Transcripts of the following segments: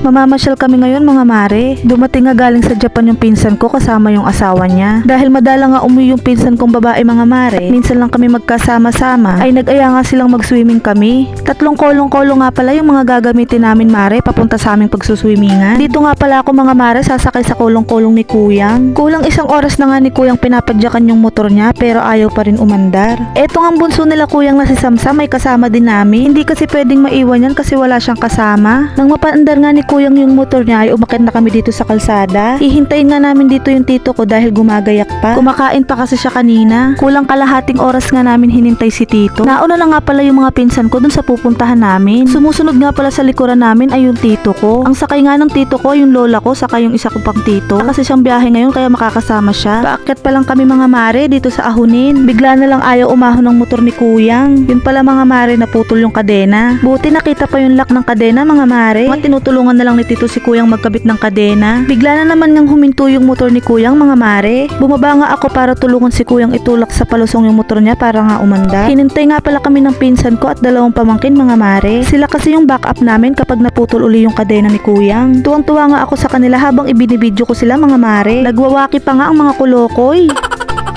Mamamasyal kami ngayon mga mare. Dumating nga galing sa Japan yung pinsan ko kasama yung asawa niya. Dahil madala nga umuwi yung pinsan kong babae mga mare, minsan lang kami magkasama-sama, ay nag-aya nga silang mag-swimming kami. Tatlong kolong-kolong nga pala yung mga gagamitin namin mare papunta sa aming pagsuswimmingan. Dito nga pala ako mga mare sasakay sa kolong-kolong ni Kuyang. Kulang isang oras na nga ni Kuyang pinapadyakan yung motor niya pero ayaw pa rin umandar. Eto nga bunso nila Kuyang na si Samsam may kasama din namin. Hindi kasi pwedeng maiwan yan kasi wala siyang kasama. Nang mapaandar nga ni Kuyang yung motor niya ay umakit na kami dito sa kalsada. Hihintayin nga namin dito yung tito ko dahil gumagayak pa. Kumakain pa kasi siya kanina. Kulang kalahating oras nga namin hinintay si tito. Nauna na nga pala yung mga pinsan ko dun sa pupuntahan namin. Sumusunod nga pala sa likuran namin ay yung tito ko. Ang sakay nga ng tito ko, yung lola ko, saka yung isa ko pang tito. Kasi siyang biyahe ngayon kaya makakasama siya. Paakyat pa lang kami mga mare dito sa Ahunin. Bigla na lang ayaw umahon ng motor ni Kuyang. Yun pala mga mare naputol yung kadena. Buti nakita pa yung lock ng kadena mga mare. Mga tinutulungan na lang ni tito si Kuyang magkabit ng kadena. Bigla na naman ngang huminto yung motor ni Kuyang mga mare. Bumaba nga ako para tulungan si Kuyang itulak sa palusong yung motor niya para nga umanda. Hinintay nga pala kami ng pinsan ko at dalawang pamangkin mga mare. Sila kasi yung backup namin kapag naputol uli yung kadena ni Kuyang. Tuwang-tuwa nga ako sa kanila habang ibinibidyo ko sila mga mare. Nagwawaki pa nga ang mga kulokoy.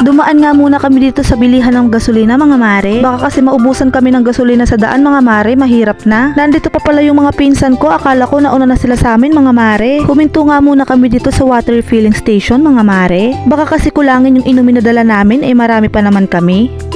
Dumaan nga muna kami dito sa bilihan ng gasolina mga mare. Baka kasi maubusan kami ng gasolina sa daan mga mare, mahirap na. Nandito pa pala yung mga pinsan ko, akala ko nauna na sila sa amin mga mare. Huminto nga muna kami dito sa water refilling station mga mare. Baka kasi kulangin yung inumin na dala namin, eh marami pa naman kami.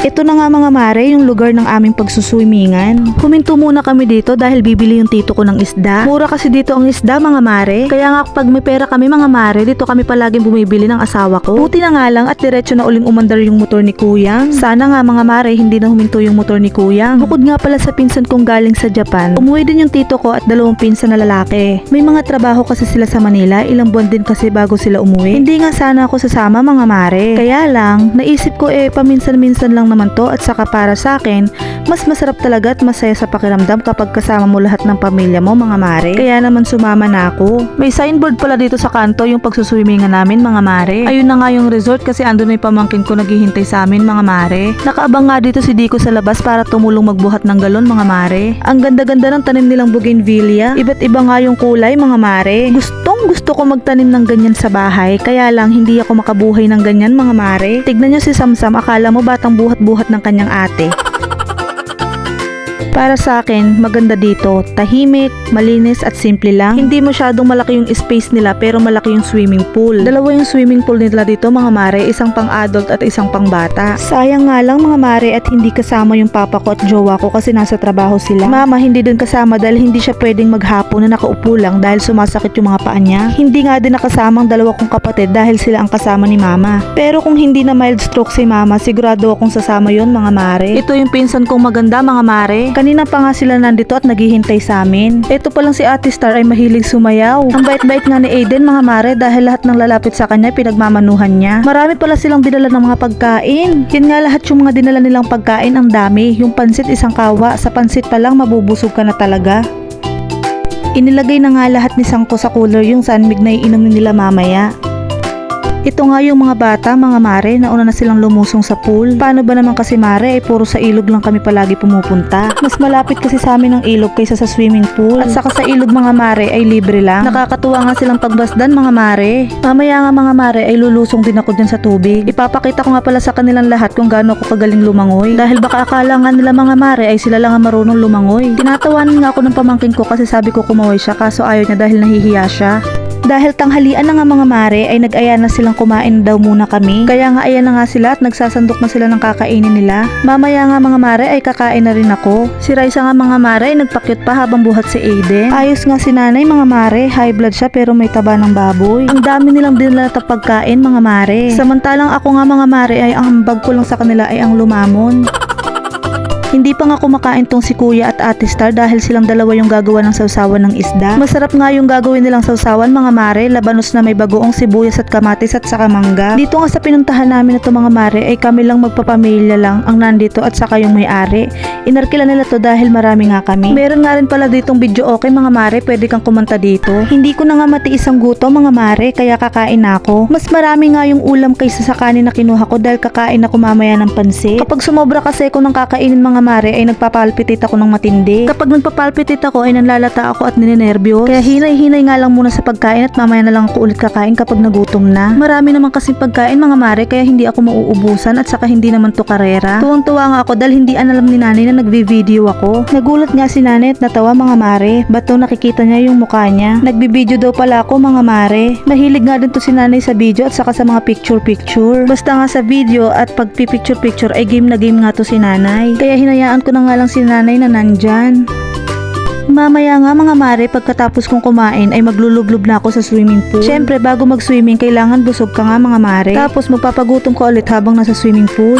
Ito na nga mga mare, yung lugar ng aming pagsuswimingan. Huminto muna kami dito dahil bibili yung tito ko ng isda. Mura kasi dito ang isda mga mare. Kaya nga pag may pera kami mga mare, dito kami palaging bumibili ng asawa ko. Buti na nga lang at diretso na uling umandar yung motor ni Kuyang. Sana nga mga mare, hindi na huminto yung motor ni Kuyang. Bukod nga pala sa pinsan kong galing sa Japan, umuwi din yung tito ko at dalawang pinsan na lalaki. May mga trabaho kasi sila sa Manila, ilang buwan din kasi bago sila umuwi. Hindi nga sana ako sasama mga mare. Kaya lang, naisip ko eh paminsan-minsan lang naman to at saka para sa akin, mas masarap talaga at masaya sa pakiramdam kapag kasama mo lahat ng pamilya mo mga mare. Kaya naman sumama na ako. May signboard pala dito sa kanto yung pagsuswimingan namin mga mare. Ayun na nga yung resort kasi andun may pamangkin ko naghihintay sa amin mga mare. Nakaabang nga dito si Dico sa labas para tumulong magbuhat ng galon mga mare. Ang ganda-ganda ng tanim nilang bougainvillea. Iba't iba nga yung kulay mga mare. Gustong gusto ko magtanim ng ganyan sa bahay. Kaya lang hindi ako makabuhay ng ganyan mga mare. Tignan nyo si Samsam akala mo batang buhat-buhat ng kanyang ate. Para sa akin, maganda dito. Tahimik, malinis at simple lang. Hindi masyadong malaki yung space nila pero malaki yung swimming pool. Dalawa yung swimming pool nila dito mga mare, isang pang adult at isang pang bata. Sayang nga lang mga mare at hindi kasama yung papa ko at jowa ko kasi nasa trabaho sila. Mama hindi din kasama dahil hindi siya pwedeng maghapon na nakaupo lang dahil sumasakit yung mga paa niya. Hindi nga din nakasama dalawa kong kapatid dahil sila ang kasama ni mama. Pero kung hindi na mild stroke si mama, sigurado akong sasama yon mga mare. Ito yung pinsan kong maganda mga mare. Kanina pa nga sila nandito at naghihintay sa amin. Ito pa lang si Ate Star ay mahilig sumayaw. Ang bait-bait nga ni Aiden mga mare dahil lahat ng lalapit sa kanya pinagmamanuhan niya. Marami pala silang dinala ng mga pagkain. Yan nga lahat yung mga dinala nilang pagkain ang dami. Yung pansit isang kawa. Sa pansit pa lang mabubusog ka na talaga. Inilagay na nga lahat ni Sangko sa cooler yung sanmig na iinom nila mamaya. Ito nga yung mga bata, mga mare, nauna na silang lumusong sa pool. Paano ba naman kasi mare, eh puro sa ilog lang kami palagi pumupunta. Mas malapit kasi sa amin ang ilog kaysa sa swimming pool. At saka sa ilog mga mare ay libre lang. Nakakatuwa nga silang pagbasdan mga mare. Mamaya nga mga mare ay lulusong din ako dyan sa tubig. Ipapakita ko nga pala sa kanilang lahat kung gaano ako kagaling lumangoy. Dahil baka akala nga nila mga mare ay sila lang ang marunong lumangoy. Tinatawanan nga ako ng pamangkin ko kasi sabi ko kumaway siya kaso ayaw niya dahil nahihiya siya. Dahil tanghalian na nga mga mare ay nag-aya na silang kumain daw muna kami. Kaya nga ayan na nga sila at nagsasandok na sila ng kakainin nila. Mamaya nga mga mare ay kakain na rin ako. Si Raisa nga mga mare ay nagpakyut pa habang buhat si Aiden. Ayos nga si nanay mga mare, high blood siya pero may taba ng baboy. Ang dami nilang dinala na pagkain mga mare. Samantalang ako nga mga mare ay ang bag ko lang sa kanila ay ang lumamon. Hindi pa nga kumakain tong si Kuya at Ate Star dahil silang dalawa yung gagawa ng sausawan ng isda. Masarap nga yung gagawin nilang sausawan mga mare, labanos na may bagoong sibuyas at kamatis at saka mangga. Dito nga sa pinuntahan namin na to mga mare ay kami lang magpapamilya lang ang nandito at saka yung may-ari. Inarkila nila to dahil marami nga kami. Meron nga rin pala ditong video okay mga mare, pwede kang kumanta dito. Hindi ko na nga matiis ang guto mga mare, kaya kakain na ako. Mas marami nga yung ulam kaysa sa kanin na kinuha ko dahil kakain ako mamaya ng pansit. Kapag sumobra kasi ako ng kakainin mga mga mare ay nagpapalpitate ako ng matindi. Kapag nagpapalpitate ako ay nanlalata ako at ninenervyos. Kaya hinay-hinay nga lang muna sa pagkain at mamaya na lang ako ulit kakain kapag nagutom na. Marami naman kasing pagkain mga mare kaya hindi ako mauubusan at saka hindi naman to karera. Tuwang-tuwa nga ako dahil hindi alam ni nanay na nagvi-video ako. Nagulat nga si nanay at natawa mga mare. Ba't nakikita niya yung mukha niya? Nagbibideo daw pala ako mga mare. Mahilig nga din to si nanay sa video at saka sa mga picture-picture. Basta nga sa video at pag picture-picture ay game na game nga to si nanay. Kaya hinayaan ko na nga lang si nanay na nandyan. Mamaya nga mga mare, pagkatapos kong kumain ay maglulublob na ako sa swimming pool. Siyempre, bago mag-swimming, kailangan busog ka nga mga mare. Tapos magpapagutom ko ulit habang nasa swimming pool.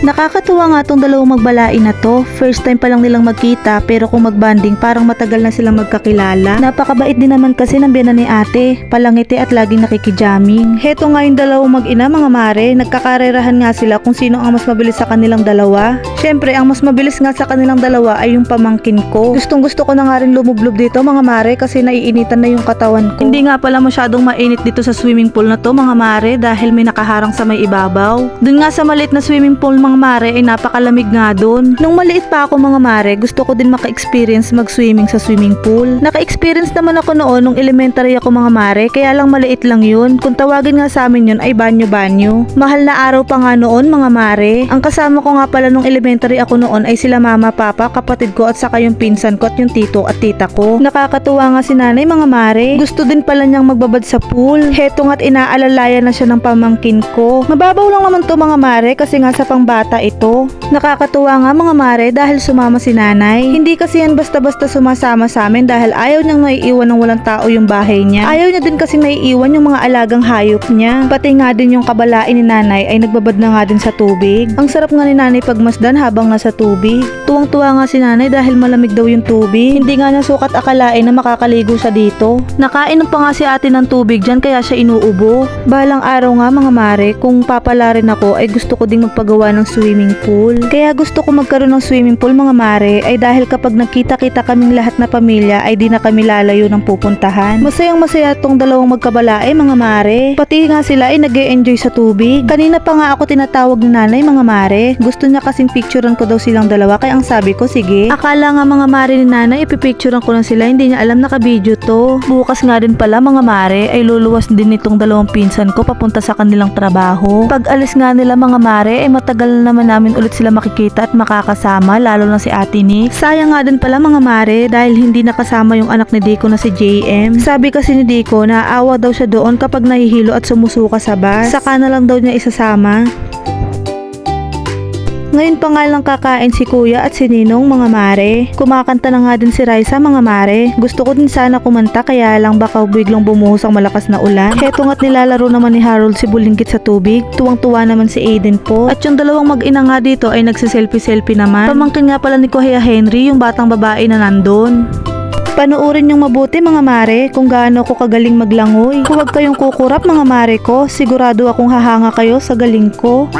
Nakakatuwa nga tong dalawang magbalain na to. First time pa lang nilang magkita pero kung magbanding parang matagal na silang magkakilala. Napakabait din naman kasi ng biyanan ni ate. Palangiti at laging nakikijamming. Heto nga yung dalawang mag-ina mga mare. Nagkakarerahan nga sila kung sino ang mas mabilis sa kanilang dalawa. Siyempre ang mas mabilis nga sa kanilang dalawa ay yung pamangkin ko. Gustong gusto ko na nga rin lumublob dito mga mare kasi naiinitan na yung katawan ko. Hindi nga pala masyadong mainit dito sa swimming pool na to mga mare dahil may nakaharang sa may ibabaw. Doon nga sa maliit na swimming pool mga mare ay napakalamig nga doon. Nung maliit pa ako mga mare, gusto ko din maka-experience mag-swimming sa swimming pool. Naka-experience naman ako noon nung elementary ako mga mare, kaya lang maliit lang yun. Kung tawagin nga sa amin yun ay banyo-banyo. Mahal na araw pa nga noon mga mare. Ang kasama ko nga pala nung elementary ako noon ay sila mama, papa, kapatid ko at saka yung pinsan ko at yung tito at tita ko. Nakakatuwa nga si nanay mga mare. Gusto din pala niyang magbabad sa pool. Heto nga't inaalalaya na siya ng pamangkin ko. Mababaw lang naman to mga mare kasi nga sa pangbata ito. Nakakatuwa nga mga mare dahil sumama si nanay. Hindi kasi yan basta-basta sumasama sa amin dahil ayaw niyang naiiwan ng walang tao yung bahay niya. Ayaw niya din kasi naiiwan yung mga alagang hayop niya. Pati nga din yung kabalain ni nanay ay nagbabad na nga din sa tubig. Ang sarap nga ni nanay pagmasdan habang nasa tubig. Tuwang-tuwa nga si nanay dahil malamig daw yung tubig. Hindi nga niya sukat akalain na makakaligo siya dito. Nakainom pa nga si ate ng tubig dyan kaya siya inuubo. Balang araw nga mga mare, kung papala rin ako ay gusto ko ding magpagawa ng swimming pool. Kaya gusto ko magkaroon ng swimming pool mga mare ay dahil kapag nagkita-kita kaming lahat na pamilya ay di na kami lalayo ng pupuntahan. Masayang masaya tong dalawang magkabalae mga mare. Pati nga sila ay nag enjoy sa tubig. Kanina pa nga ako tinatawag ni nanay mga mare. Gusto niya kasing picturean ko daw silang dalawa kaya ang sabi ko sige. Akala nga mga mare ni nanay ipipicturean ko lang sila hindi niya alam nakabideo to. Bukas nga din pala mga mare ay luluwas din itong dalawang pinsan ko papunta sa kanilang trabaho. Pag alis nga nila mga mare ay matagal na naman namin ulit sila makikita at makakasama lalo na si Ate Nick. Sayang nga din pala mga mare dahil hindi nakasama yung anak ni Dico na si JM. Sabi kasi ni Dico na aawa daw siya doon kapag nahihilo at sumusuka sa bus. Saka na lang daw niya isasama. Ngayon pa nga lang kakain si kuya at si Ninong mga mare. Kumakanta na nga din si Raisa mga mare. Gusto ko din sana kumanta kaya lang baka biglang bumuhos ang malakas na ulan. Heto nga't nilalaro naman ni Harold si Bulinggit sa tubig. Tuwang-tuwa naman si Aiden po. At yung dalawang mag-ina nga dito ay nagsiselfie-selfie naman. Pamangkin nga pala ni Kuya Henry yung batang babae na nandun. Panuorin yung mabuti mga mare kung gaano ko kagaling maglangoy. Huwag kayong kukurap mga mare ko. Sigurado akong hahanga kayo sa galing ko.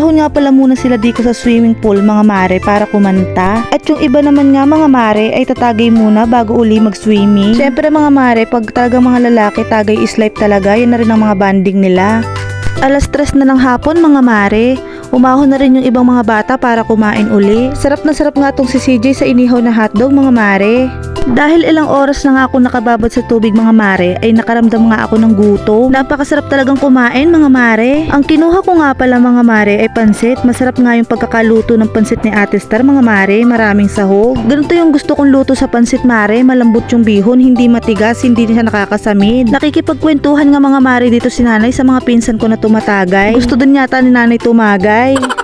Nagsiahon nga pala muna sila dito sa swimming pool mga mare para kumanta. At yung iba naman nga mga mare ay tatagay muna bago uli mag-swimming. Siyempre mga mare, pag talaga mga lalaki tagay is life talaga, yan na rin ang mga banding nila. Alas tres na ng hapon mga mare. Umahon na rin yung ibang mga bata para kumain uli. Sarap na sarap nga tong si CJ sa inihaw na hotdog mga mare. Dahil ilang oras na nga ako nakababad sa tubig mga mare ay nakaramdam nga ako ng gutom. Napakasarap talagang kumain mga mare. Ang kinuha ko nga pala mga mare ay pansit. Masarap nga yung pagkakaluto ng pansit ni Ate Star mga mare. Maraming sahog. Ganito yung gusto kong luto sa pansit mare. Malambot yung bihon, hindi matigas, hindi siya nakakasamid. Nakikipagkwentuhan nga mga mare dito si nanay sa mga pinsan ko na tumatagay. Gusto din yata ni nanay tumagay.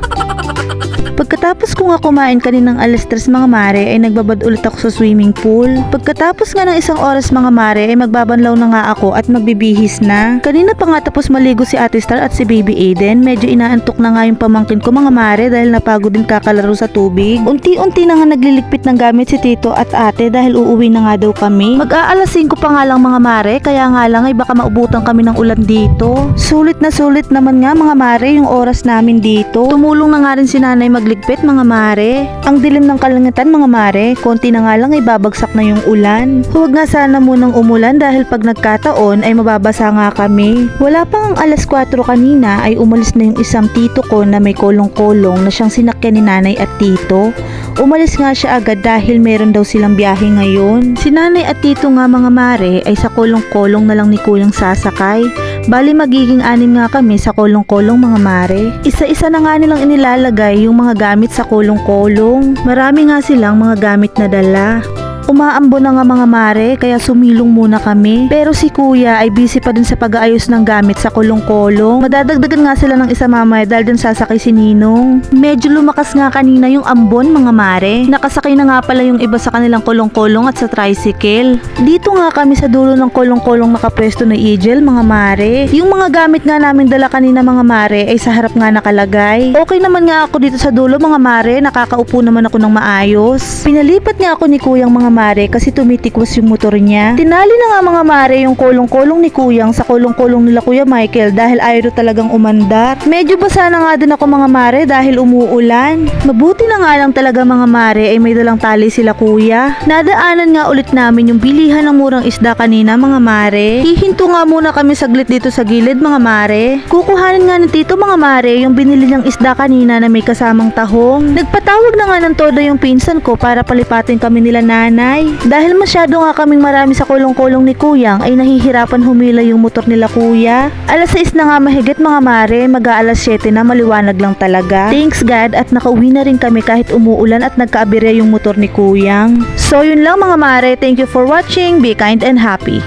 Pagkatapos ko nga kumain kaninang alas 3 mga mare ay nagbabad ulit ako sa swimming pool. Pagkatapos nga ng isang oras mga mare ay magbabanlaw na nga ako at magbibihis na. Kanina pa nga tapos maligo si Ate Star at si Baby Aiden. Medyo inaantok na nga yung pamangkin ko mga mare dahil napagod din kakalaro sa tubig. Unti-unti na nga nagliligpit ng gamit si Tito at Ate dahil uuwi na nga daw kami. Mag-aalas 5 pa nga lang mga mare kaya nga lang ay baka maubutan kami ng ulan dito. Sulit na sulit naman nga mga mare yung oras namin dito. Tumulong na nga rin si nanay mag nagligpit mga mare. Ang dilim ng kalangitan mga mare, konti na nga lang ay babagsak na yung ulan. Huwag nga sana munang umulan dahil pag nagkataon ay mababasa nga kami. Wala pang ang alas 4 kanina ay umalis na yung isang tito ko na may kolong-kolong na siyang sinakyan ni nanay at tito. Umalis nga siya agad dahil meron daw silang biyahe ngayon. Si nanay at tito nga mga mare ay sa kolong-kolong na lang ni kuyang sasakay. Bali magiging anim nga kami sa kolong-kolong mga mare. Isa-isa na nga nilang inilalagay yung mga gamit sa kolong-kolong. Marami nga silang mga gamit na dala. Umaambo na nga mga mare kaya sumilong muna kami. Pero si kuya ay busy pa din sa pag-aayos ng gamit sa kulong-kolong. Madadagdagan nga sila ng isa mamaya dahil dun sasakay si Ninong. Medyo lumakas nga kanina yung ambon mga mare. Nakasakay na nga pala yung iba sa kanilang kulong-kolong at sa tricycle. Dito nga kami sa dulo ng kulong-kolong nakapwesto na Igel mga mare. Yung mga gamit nga namin dala kanina mga mare ay sa harap nga nakalagay. Okay naman nga ako dito sa dulo mga mare. Nakakaupo naman ako ng maayos. Pinalipat nga ako ni kuyang mga mare kasi tumitikwas yung motor niya. Tinali na nga mga mare yung kolong-kolong ni kuyang sa kolong-kolong nila kuya Michael dahil ayaw talagang umandar. Medyo basa na nga din ako mga mare dahil umuulan. Mabuti na nga lang talaga mga mare ay may dalang tali sila kuya. Nadaanan nga ulit namin yung bilihan ng murang isda kanina mga mare. Hihinto nga muna kami saglit dito sa gilid mga mare. Kukuhanin nga ni tito mga mare yung binili niyang isda kanina na may kasamang tahong. Nagpatawag na nga ng todo yung pinsan ko para palipatin kami nila nanay. Dahil masyado nga kaming marami sa kulong-kulong ni Kuyang ay nahihirapan humila yung motor nila kuya. Alas 6 na nga mahigit mga mare, mag-aalas 7 na maliwanag lang talaga. Thanks God at nakauwi na rin kami kahit umuulan at nagkaaberya yung motor ni Kuyang. So yun lang mga mare, thank you for watching, be kind and happy.